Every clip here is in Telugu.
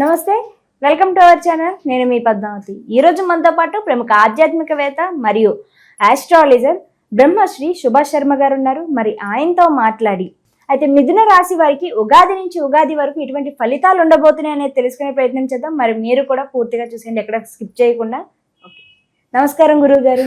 నమస్తే వెల్కమ్ టు అవర్ ఛానల్ నేను మీ పద్మావతి. ఈ రోజు మనతో పాటు ప్రముఖ ఆధ్యాత్మికవేత్త మరియు ఆస్ట్రాలజర్ బ్రహ్మశ్రీ సుభాష్ శర్మ గారు ఉన్నారు. మరి ఆయనతో మాట్లాడి అయితే మిథున రాశి వారికి ఉగాది నుంచి ఉగాది వరకు ఇటువంటి ఫలితాలు ఉండబోతున్నాయి అనేది తెలుసుకునే ప్రయత్నం చేద్దాం. మరి మీరు కూడా పూర్తిగా చూసేయండి ఎక్కడ స్కిప్ చేయకుండా. ఓకే నమస్కారం గురువు గారు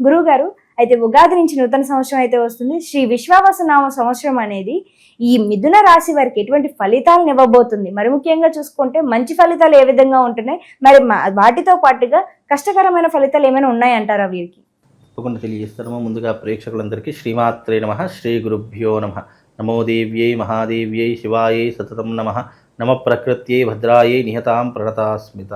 గురువు గారు అయితే ఉగాది నుంచి నూతన సంవత్సరం అయితే వస్తుంది. శ్రీ విశ్వావాస నామ సంవత్సరం అనేది ఈ మిథున రాశి వారికి ఎటువంటి ఫలితాలను ఇవ్వబోతుంది? మరి ముఖ్యంగా చూసుకుంటే మంచి ఫలితాలు ఏ విధంగా ఉంటున్నాయి? మరి వాటితో పాటుగా కష్టకరమైన ఫలితాలు ఏమైనా ఉన్నాయంటారా వీరికి? తప్పకుండా తెలియజేస్తాము ముందుగా ప్రేక్షకులందరికీ శ్రీమాత్రే నమ. శ్రీ గురుభ్యో నమ. నమో దేవ్యై మహాదేవ్యై శివాయై సతతం నమ. నమ ప్రకృత్యై భద్రాయై నిహతాం ప్రణతాస్మిత.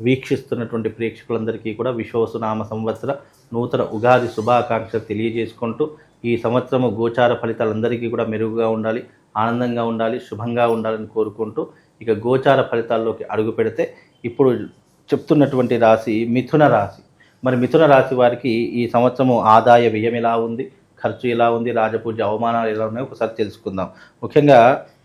వీక్షిస్తున్నటువంటి ప్రేక్షకులందరికీ కూడా విశ్వసునామ సంవత్సర నూతన ఉగాది శుభాకాంక్షలు తెలియజేసుకుంటూ ఈ సంవత్సరము గోచార ఫలితాలందరికీ కూడా మెరుగుగా ఉండాలి ఆనందంగా ఉండాలి శుభంగా ఉండాలని కోరుకుంటూ ఇక గోచార ఫలితాల్లోకి అడుగు పెడితే ఇప్పుడు చెప్తున్నటువంటి రాశి మిథున రాశి. మరి మిథున రాశి వారికి ఈ సంవత్సరము ఆదాయ వ్యయం ఎలా ఉంది ఖర్చు ఎలా ఉంది రాజపూజ అవమానాలు ఎలా ఉన్నాయో ఒకసారి తెలుసుకుందాం. ముఖ్యంగా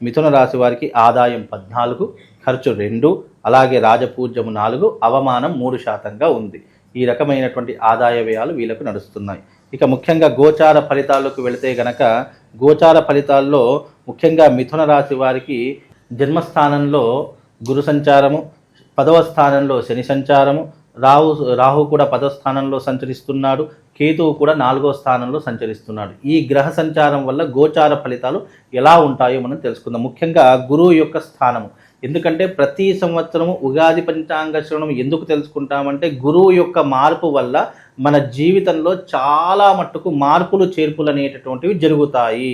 మిథున రాశి వారికి ఆదాయం పద్నాలుగు ఖర్చు రెండు అలాగే రాజపూజ్యము నాలుగు అవమానం మూడు శాతంగా ఉంది. ఈ రకమైనటువంటి ఆదాయ వ్యయాలు వీళ్ళకు నడుస్తున్నాయి. ఇక ముఖ్యంగా గోచార ఫలితాలకు వెళితే గనక గోచార ఫలితాల్లో ముఖ్యంగా మిథున రాశి వారికి జన్మస్థానంలో గురు సంచారము పదవ స్థానంలో శని సంచారము రాహు రాహు కూడా పదవ స్థానంలో సంచరిస్తున్నాడు కేతువు కూడా నాలుగో స్థానంలో సంచరిస్తున్నాడు. ఈ గ్రహ సంచారం వల్ల గోచార ఫలితాలు ఎలా ఉంటాయో మనం తెలుసుకుందాం. ముఖ్యంగా గురువు యొక్క స్థానము. ఎందుకంటే ప్రతి సంవత్సరం ఉగాది పంచాంగ శ్రవణం ఎందుకు తెలుసుకుంటామంటే గురువు యొక్క మార్పు వల్ల మన జీవితంలో చాలా మట్టుకు మార్పులు చేర్పులు అనేటటువంటివి జరుగుతాయి.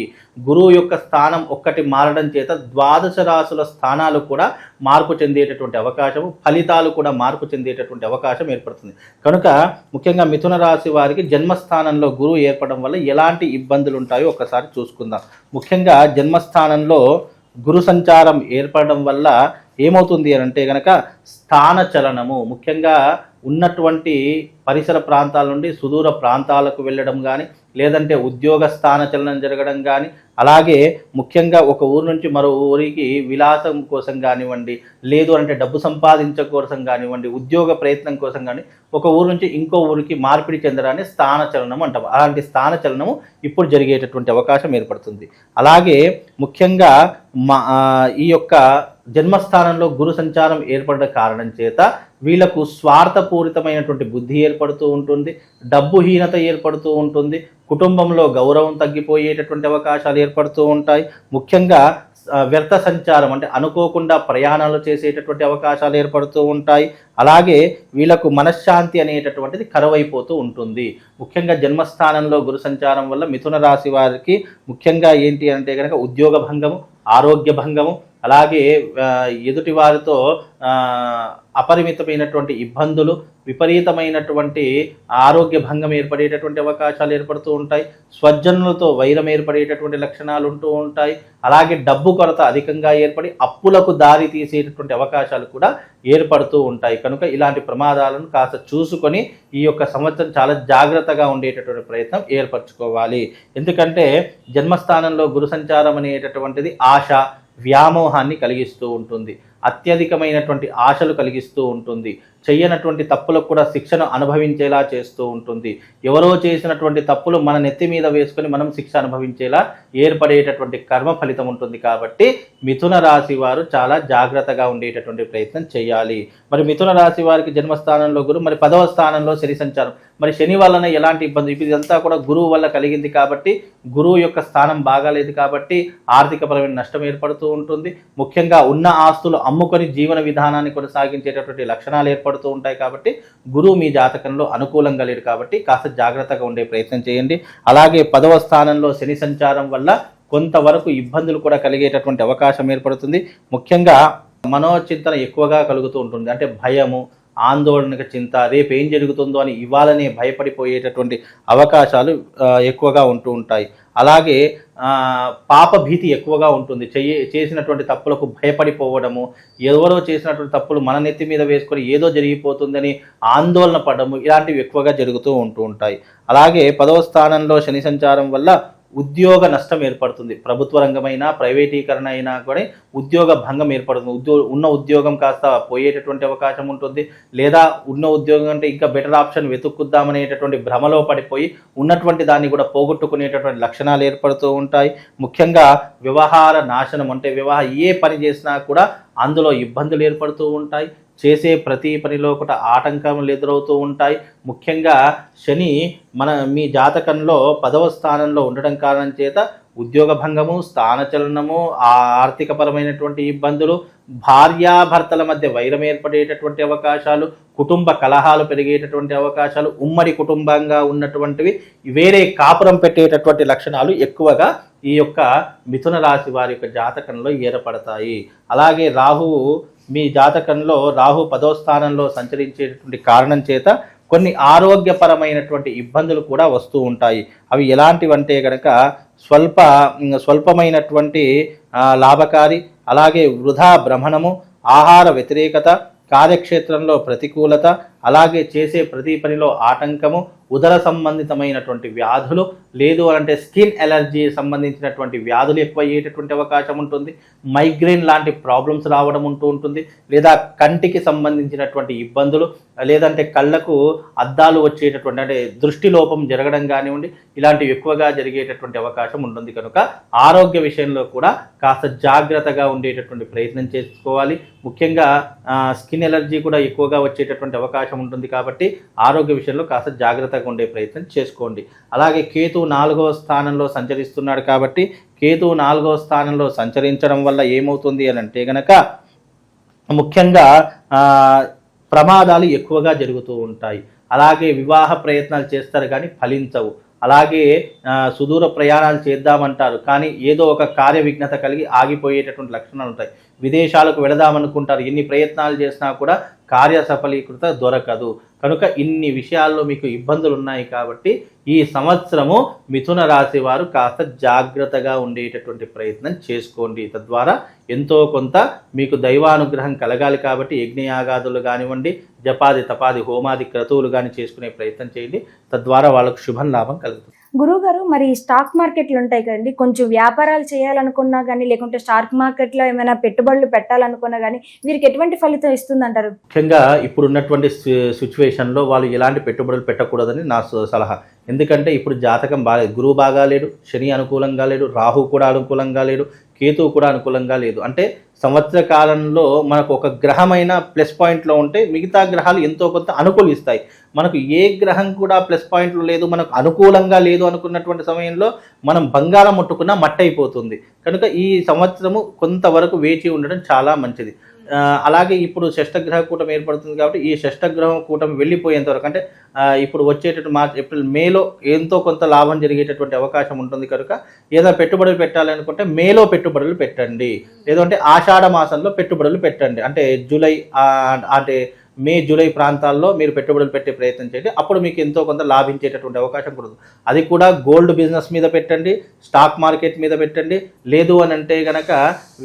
గురువు యొక్క స్థానం ఒక్కటి మారడం చేత ద్వాదశ రాసుల స్థానాలు కూడా మార్పు చెందేటటువంటి అవకాశం ఫలితాలు కూడా మార్పు చెందేటటువంటి అవకాశం ఏర్పడుతుంది. కనుక ముఖ్యంగా మిథున రాశి వారికి జన్మస్థానంలో గురువు ఏర్పడడం వల్ల ఎలాంటి ఇబ్బందులు ఉంటాయో ఒకసారి చూసుకుందాం. ముఖ్యంగా జన్మస్థానంలో గురు సంచారం ఏర్పడడం వల్ల ఏమవుతుంది అని అంటే కనుక స్థాన చలనము ముఖ్యంగా ఉన్నటువంటి పరిసర ప్రాంతాల నుండి సుదూర ప్రాంతాలకు వెళ్ళడం కానీ లేదంటే ఉద్యోగ స్థాన చలనం జరగడం కానీ అలాగే ముఖ్యంగా ఒక ఊరు నుంచి మరో ఊరికి విలాసం కోసం కానివ్వండి లేదు అంటే డబ్బు సంపాదించ కోసం కానివ్వండి ఉద్యోగ ప్రయత్నం కోసం కానీ ఒక ఊరు నుంచి ఇంకో ఊరికి మార్పిడి చెందడాన్ని స్థాన చలనం అంటాం. అలాంటి స్థాన చలనము ఇప్పుడు జరిగేటటువంటి అవకాశం ఏర్పడుతుంది. అలాగే ముఖ్యంగా మా ఈ యొక్క జన్మస్థానంలో గురు సంచారం ఏర్పడిన కారణం చేత వీళ్ళకు స్వార్థపూరితమైనటువంటి బుద్ధి ఏర్పడుతూ ఉంటుంది డబ్బుహీనత ఏర్పడుతూ ఉంటుంది కుటుంబంలో గౌరవం తగ్గిపోయేటటువంటి అవకాశాలు ఏర్పడుతూ ఉంటాయి. ముఖ్యంగా వ్యర్థ సంచారం అంటే అనుకోకుండా ప్రయాణాలు చేసేటటువంటి అవకాశాలు ఏర్పడుతూ ఉంటాయి. అలాగే వీళ్ళకు మనశ్శాంతి అనేటటువంటిది కరువైపోతూ ఉంటుంది. ముఖ్యంగా జన్మస్థానంలో గురు సంచారం వల్ల మిథున రాశి వారికి ముఖ్యంగా ఏంటి అంటే కనుక ఉద్యోగ భంగము ఆరోగ్య భంగము అలాగే ఎదుటి వారితో అపరిమితమైనటువంటి ఇబ్బందులు విపరీతమైనటువంటి ఆరోగ్య భంగం ఏర్పడేటటువంటి అవకాశాలు ఏర్పడుతూ ఉంటాయి. స్వజనులతో వైరం ఏర్పడేటటువంటి లక్షణాలు ఉంటూ ఉంటాయి. అలాగే డబ్బు కొరత అధికంగా ఏర్పడి అప్పులకు దారి తీసేటటువంటి అవకాశాలు కూడా ఏర్పడుతూ ఉంటాయి. కనుక ఇలాంటి ప్రమాదాలను కాస్త చూసుకొని ఈ యొక్క సంవత్సరం చాలా జాగ్రత్తగా ఉండేటటువంటి ప్రయత్నం ఏర్పరచుకోవాలి. ఎందుకంటే జన్మస్థానంలో గురు సంచారం అనేటటువంటిది ఆశ వ్యామోహాన్ని కలిగిస్తూ ఉంటుంది. అత్యధికమైనటువంటి ఆశలు కలిగిస్తూ ఉంటుంది. చెయ్యనటువంటి తప్పులకు కూడా శిక్షను అనుభవించేలా చేస్తూ ఉంటుంది. ఎవరో చేసినటువంటి తప్పులు మన నెత్తి మీద వేసుకొని మనం శిక్ష అనుభవించేలా ఏర్పడేటటువంటి కర్మ ఫలితం ఉంటుంది కాబట్టి మిథున రాశి వారు చాలా జాగ్రత్తగా ఉండేటటువంటి ప్రయత్నం చేయాలి. మరి మిథున రాశి వారికి జన్మస్థానంలో గురు మరి పదవ స్థానంలో శని సంచారం. మరి శని వలన ఎలాంటి ఇబ్బంది? ఇదంతా కూడా గురువు వల్ల కలిగింది కాబట్టి గురువు యొక్క స్థానం బాగాలేదు కాబట్టి ఆర్థికపరమైన నష్టం ఏర్పడుతూ ఉంటుంది. ముఖ్యంగా ఉన్న ఆస్తులు అమ్ముకొని జీవన విధానాన్ని కొనసాగించేటటువంటి లక్షణాలు ఏర్పడుతూ ఉంటాయి కాబట్టి గురువు మీ జాతకంలో అనుకూలంగా లేడు కాబట్టి కాస్త జాగ్రత్తగా ఉండే ప్రయత్నం చేయండి. అలాగే పదవ స్థానంలో శని సంచారం వల్ల కొంతవరకు ఇబ్బందులు కూడా కలిగేటటువంటి అవకాశం ఏర్పడుతుంది. ముఖ్యంగా మనోచింతన ఎక్కువగా కలుగుతూ ఉంటుంది. అంటే భయము ఆందోళనకు చింత రేపు ఏం జరుగుతుందో అని ఇవ్వాలనే భయపడిపోయేటటువంటి అవకాశాలు ఎక్కువగా ఉంటూ ఉంటాయి. అలాగే పాప భీతి ఎక్కువగా ఉంటుంది. చెయ్యి చేసినటువంటి తప్పులకు భయపడిపోవడము ఎవరో చేసినటువంటి తప్పులు మన నెత్తి మీద వేసుకొని ఏదో జరిగిపోతుందని ఆందోళన పడము ఇలాంటివి ఎక్కువగా జరుగుతూ ఉంటూ ఉంటాయి. అలాగే పదవ స్థానంలో శని సంచారం వల్ల ఉద్యోగ నష్టం ఏర్పడుతుంది. ప్రభుత్వ రంగమైనా ప్రైవేటీకరణ అయినా కూడా ఉద్యోగ భంగం ఏర్పడుతుంది. ఉద్యో ఉన్న ఉద్యోగం కాస్త పోయేటటువంటి అవకాశం ఉంటుంది. లేదా ఉన్న ఉద్యోగం అంటే ఇంకా బెటర్ ఆప్షన్ వెతుక్కుద్దామనేటటువంటి భ్రమలో పడిపోయి ఉన్నటువంటి దాన్ని కూడా పోగొట్టుకునేటటువంటి లక్షణాలు ఏర్పడుతూ ఉంటాయి. ముఖ్యంగా వ్యవహార నాశనం అంటే వివాహ ఏ పని చేసినా కూడా అందులో ఇబ్బందులు ఏర్పడుతూ ఉంటాయి. చేసే ప్రతి పనిలో కూడా ఆటంకములు ఎదురవుతూ ఉంటాయి. ముఖ్యంగా శని మన మీ జాతకంలో పదవ స్థానంలో ఉండడం కారణం చేత ఉద్యోగ భంగము స్థానచలనము ఆ ఆర్థికపరమైనటువంటి ఇబ్బందులు భార్యాభర్తల మధ్య వైరం ఏర్పడేటటువంటి అవకాశాలు కుటుంబ కలహాలు పెరిగేటటువంటి అవకాశాలు ఉమ్మడి కుటుంబంగా ఉన్నటువంటివి వేరే కాపురం పెట్టేటటువంటి లక్షణాలు ఎక్కువగా ఈ యొక్క మిథున రాశి వారి యొక్క జాతకంలో ఏర్పడతాయి. అలాగే రాహువు మీ జాతకంలో రాహు పదో స్థానంలో సంచరించేటటువంటి కారణం చేత కొన్ని ఆరోగ్యపరమైనటువంటి ఇబ్బందులు కూడా వస్తూ ఉంటాయి. అవి ఎలాంటివంటే గనక స్వల్ప స్వల్పమైనటువంటి లాభకారి అలాగే వృధా భ్రమణము ఆహార వ్యతిరేకత కార్యక్షేత్రంలో ప్రతికూలత అలాగే చేసే ప్రతి పనిలో ఆటంకము ఉదర సంబంధితమైనటువంటి వ్యాధులు లేదు అంటే స్కిన్ ఎలర్జీ సంబంధించినటువంటి వ్యాధులు ఎక్కువ అయ్యేటటువంటి అవకాశం ఉంటుంది. మైగ్రేన్ లాంటి ప్రాబ్లమ్స్ రావడం ఉంటూ ఉంటుంది. లేదా కంటికి సంబంధించినటువంటి ఇబ్బందులు లేదంటే కళ్ళకు అద్దాలు వచ్చేటటువంటి అంటే దృష్టి లోపం జరగడం కానివ్వండి ఇలాంటివి ఎక్కువగా జరిగేటటువంటి అవకాశం ఉంటుంది. కనుక ఆరోగ్య విషయంలో కూడా కాస్త జాగ్రత్తగా ఉండేటటువంటి ప్రయత్నం చేసుకోవాలి. ముఖ్యంగా స్కిన్ ఎలర్జీ కూడా ఎక్కువగా వచ్చేటటువంటి అవకాశం ఉంటుంది కాబట్టి ఆరోగ్య విషయంలో కాస్త జాగ్రత్తగా ఉండే ప్రయత్నం చేసుకోండి. అలాగే కేతు నాలుగవ స్థానంలో సంచరిస్తున్నాడు కాబట్టి కేతు నాలుగవ స్థానంలో సంచరించడం వల్ల ఏమవుతుంది అని అంటే గనక ముఖ్యంగా ప్రమాదాలు ఎక్కువగా జరుగుతూ ఉంటాయి. అలాగే వివాహ ప్రయత్నాలు చేస్తారు కానీ ఫలించవు. అలాగే సుదూర ప్రయాణాలు చేద్దామంటారు కానీ ఏదో ఒక కార్య విఘ్నత కలిగి ఆగిపోయేటటువంటి లక్షణాలు ఉంటాయి. విదేశాలకు వెళదామనుకుంటారు. ఎన్ని ప్రయత్నాలు చేసినా కూడా కార్య సఫలీకృత దొరకదు. కనుక ఇన్ని విషయాల్లో మీకు ఇబ్బందులు ఉన్నాయి కాబట్టి ఈ సంవత్సరము మిథున రాశి వారు కాస్త జాగ్రత్తగా ఉండేటటువంటి ప్రయత్నం చేసుకోండి. తద్వారా ఎంతో కొంత మీకు దైవానుగ్రహం కలగాలి కాబట్టి యజ్ఞయాగాదులు కానివ్వండి జపాది తపాది హోమాది క్రతువులు కానీ చేసుకునే ప్రయత్నం చేయండి. తద్వారా వాళ్ళకు శుభం లాభం కలుగుతుంది. గురువు గారు మరి స్టాక్ మార్కెట్లు ఉంటాయి కదండి. కొంచెం వ్యాపారాలు చేయాలనుకున్నా కానీ లేకుంటే స్టాక్ మార్కెట్లో ఏమైనా పెట్టుబడులు పెట్టాలనుకున్నా కానీ వీరికి ఎటువంటి ఫలితం ఇస్తుందంటారు? ముఖ్యంగా ఇప్పుడు ఉన్నటువంటి సిచ్యువేషన్లో వాళ్ళు ఎలాంటి పెట్టుబడులు పెట్టకూడదని నా సలహా. ఎందుకంటే ఇప్పుడు జాతకం బాగాలేదు గురువు బాగాలేడు శని అనుకూలంగా లేడు రాహు కూడా అనుకూలంగా లేడు కేతువు కూడా అనుకూలంగా లేదు. అంటే సంవత్సర కాలంలో మనకు ఒక గ్రహమైన ప్లస్ పాయింట్లో ఉంటే మిగతా గ్రహాలు ఎంతో కొంత అనుకూలిస్తాయి. మనకు ఏ గ్రహం కూడా ప్లస్ పాయింట్లు లేదు మనకు అనుకూలంగా లేదు అనుకున్నటువంటి సమయంలో మనం బంగారం ముట్టుకున్న మట్టయిపోతుంది. కనుక ఈ సంవత్సరము కొంతవరకు వేచి ఉండడం చాలా మంచిది. అలాగే ఇప్పుడు షష్టగ్రహ కూటం ఏర్పడుతుంది కాబట్టి ఈ షష్టగ్రహం కూటం వెళ్ళిపోయేంత వరకు అంటే ఇప్పుడు వచ్చేటటువంటి మార్చ్ ఏప్రిల్ మేలో ఎంతో కొంత లాభం జరిగేటటువంటి అవకాశం ఉంటుంది కనుక ఏదైనా పెట్టుబడులు పెట్టాలనుకుంటే మేలో పెట్టుబడులు పెట్టండి. లేదంటే ఆషాఢ మాసంలో పెట్టుబడులు పెట్టండి. అంటే జూలై అంటే మే జూలై ప్రాంతాల్లో మీరు పెట్టుబడులు పెట్టే ప్రయత్నం చేయండి. అప్పుడు మీకు ఎంతో కొంత లాభించేటటువంటి అవకాశం కూడా అది కూడా గోల్డ్ బిజినెస్ మీద పెట్టండి స్టాక్ మార్కెట్ మీద పెట్టండి. లేదు అని అంటే కనుక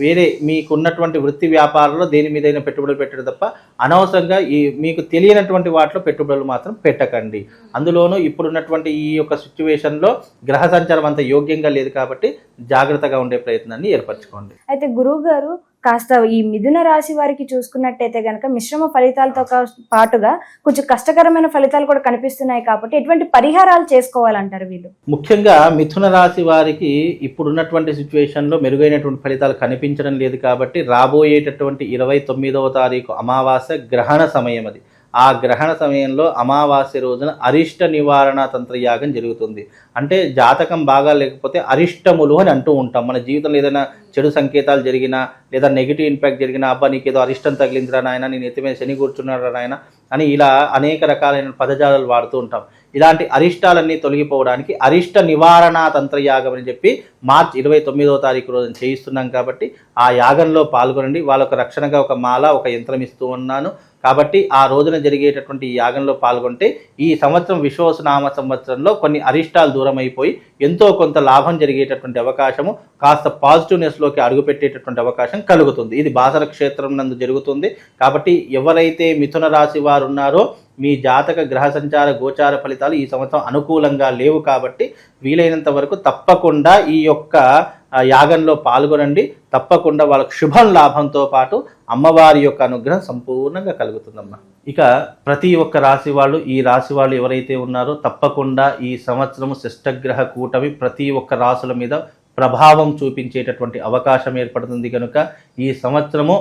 వేరే మీకున్నటువంటి వృత్తి వ్యాపారంలో దేని మీదైనా పెట్టుబడులు పెట్టడం తప్ప అనవసరంగా ఈ మీకు తెలియనటువంటి వాటిలో పెట్టుబడులు మాత్రం పెట్టకండి. అందులోనూ ఇప్పుడున్నటువంటి ఈ యొక్క సిచ్యువేషన్లో గ్రహ సంచారం అంత యోగ్యంగా లేదు కాబట్టి జాగ్రత్తగా ఉండే ప్రయత్నాన్ని ఏర్పరచుకోండి. అయితే గురువు గారు కాస్త ఈ మిథున రాశి వారికి చూసుకున్నట్టయితే గనక మిశ్రమ ఫలితాలతో పాటుగా కొంచెం కష్టకరమైన ఫలితాలు కూడా కనిపిస్తున్నాయి కాబట్టి ఎటువంటి పరిహారాలు చేసుకోవాలంటారు వీళ్ళు? ముఖ్యంగా మిథున రాశి వారికి ఇప్పుడున్నటువంటి సిచ్యువేషన్లో మెరుగైనటువంటి ఫలితాలు కనిపించడం లేదు కాబట్టి రాబోయేటటువంటి ఇరవై తొమ్మిదవ తారీఖు అమావాస్య గ్రహణ సమయం అది. ఆ గ్రహణ సమయంలో అమావాస్య రోజున అరిష్ట నివారణ తంత్రయాగం జరుగుతుంది. అంటే జాతకం బాగా లేకపోతే అరిష్టములు అని అంటూ ఉంటాం. మన జీవితంలో ఏదైనా చెడు సంకేతాలు జరిగినా లేదా నెగిటివ్ ఇంపాక్ట్ జరిగినా అబ్బా నీకేదో అరిష్టం తగిలిందిరా నాయన నేను ఎత్తి శని కూర్చున్నారా నాయన అని ఇలా అనేక రకాలైన పదజాలాలు వాడుతూ ఉంటాం. ఇలాంటి అరిష్టాలన్నీ తొలగిపోవడానికి అరిష్ట నివారణ తంత్రయాగం అని చెప్పి మార్చ్ ఇరవై తొమ్మిదవ తారీఖు రోజున చేయిస్తున్నాం కాబట్టి ఆ యాగంలో పాల్గొనండి. వాళ్ళకు రక్షణగా ఒక మాల ఒక యంత్రం ఇస్తూ ఉన్నాను. కాబట్టి ఆ రోజున జరిగేటటువంటి ఈ యాగంలో పాల్గొంటే ఈ సంవత్సరం విశ్వసనామ సంవత్సరంలో కొన్ని అరిష్టాలు దూరం అయిపోయి ఎంతో కొంత లాభం జరిగేటటువంటి అవకాశము కాస్త పాజిటివ్నెస్లోకి అడుగుపెట్టేటటువంటి అవకాశం కలుగుతుంది. ఇది బాసర క్షేత్రం నందు జరుగుతుంది. కాబట్టి ఎవరైతే మిథున రాశి వారు ఉన్నారో మీ జాతక గ్రహ సంచార గోచార ఫలితాలు ఈ సంవత్సరం అనుకూలంగా లేవు కాబట్టి వీలైనంత వరకు తప్పకుండా ఈ యొక్క యాగంలో పాల్గొనండి. తప్పకుండా వాళ్ళకు శుభం లాభంతో పాటు అమ్మవారి యొక్క అనుగ్రహం సంపూర్ణంగా కలుగుతుందమ్మా. ఇక ప్రతి ఒక్క రాశి వాళ్ళు ఈ రాశి వాళ్ళు ఎవరైతే ఉన్నారో తప్పకుండా ఈ సంవత్సరం శిష్టగ్రహ కూటమి ప్రతి ఒక్క రాశుల మీద ప్రభావం చూపించేటటువంటి అవకాశం ఏర్పడుతుంది కనుక ఈ సంవత్సరము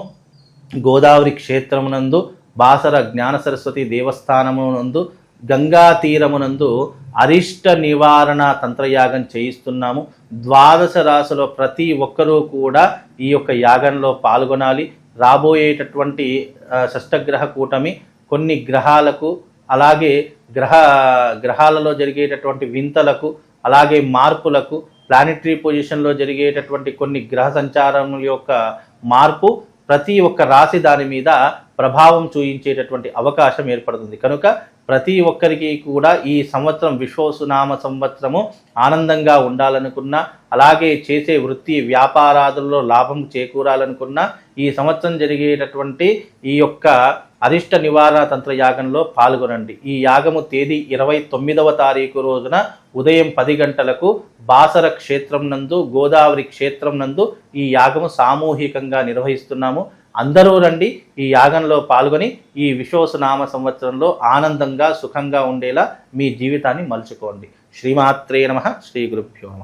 గోదావరి క్షేత్రమునందు బాసర జ్ఞాన సరస్వతి దేవస్థానమునందు గంగా తీరమునందు అరిష్ట నివారణ తంత్రయాగం చేయిస్తున్నాము. ద్వాదశ రాశిలో ప్రతి ఒక్కరూ కూడా ఈ యొక్క యాగంలో పాల్గొనాలి. రాబోయేటటువంటి షష్టగ్రహ కూటమి కొన్ని గ్రహాలకు అలాగే గ్రహ గ్రహాలలో జరిగేటటువంటి వింతలకు అలాగే మార్పులకు ప్లానెటరీ పొజిషన్లో జరిగేటటువంటి కొన్ని గ్రహ సంచారం యొక్క మార్పు ప్రతి ఒక్క రాశి దాని మీద ప్రభావం చూయించేటటువంటి అవకాశం ఏర్పడుతుంది. కనుక ప్రతి ఒక్కరికి కూడా ఈ సంవత్సరం విశ్వసునామ సంవత్సరము ఆనందంగా ఉండాలనుకున్నా అలాగే చేసే వృత్తి వ్యాపారాదుల్లో లాభం చేకూరాలనుకున్నా ఈ సంవత్సరం జరిగేటటువంటి ఈ యొక్క అరిష్ట నివారణ తంత్ర యాగంలో పాల్గొనండి. ఈ యాగము తేదీ ఇరవై తొమ్మిదవ తారీఖు రోజున ఉదయం పది గంటలకు బాసర క్షేత్రం నందు గోదావరి క్షేత్రం నందు ఈ యాగము సామూహికంగా నిర్వహిస్తున్నాము. అందరూ రండి ఈ యాగంలో పాల్గొని ఈ విశ్వసనామ సంవత్సరంలో ఆనందంగా సుఖంగా ఉండేలా మీ జీవితాన్ని మలుచుకోండి. శ్రీమాత్రే నమ శ్రీ గురుభ్యో నమ.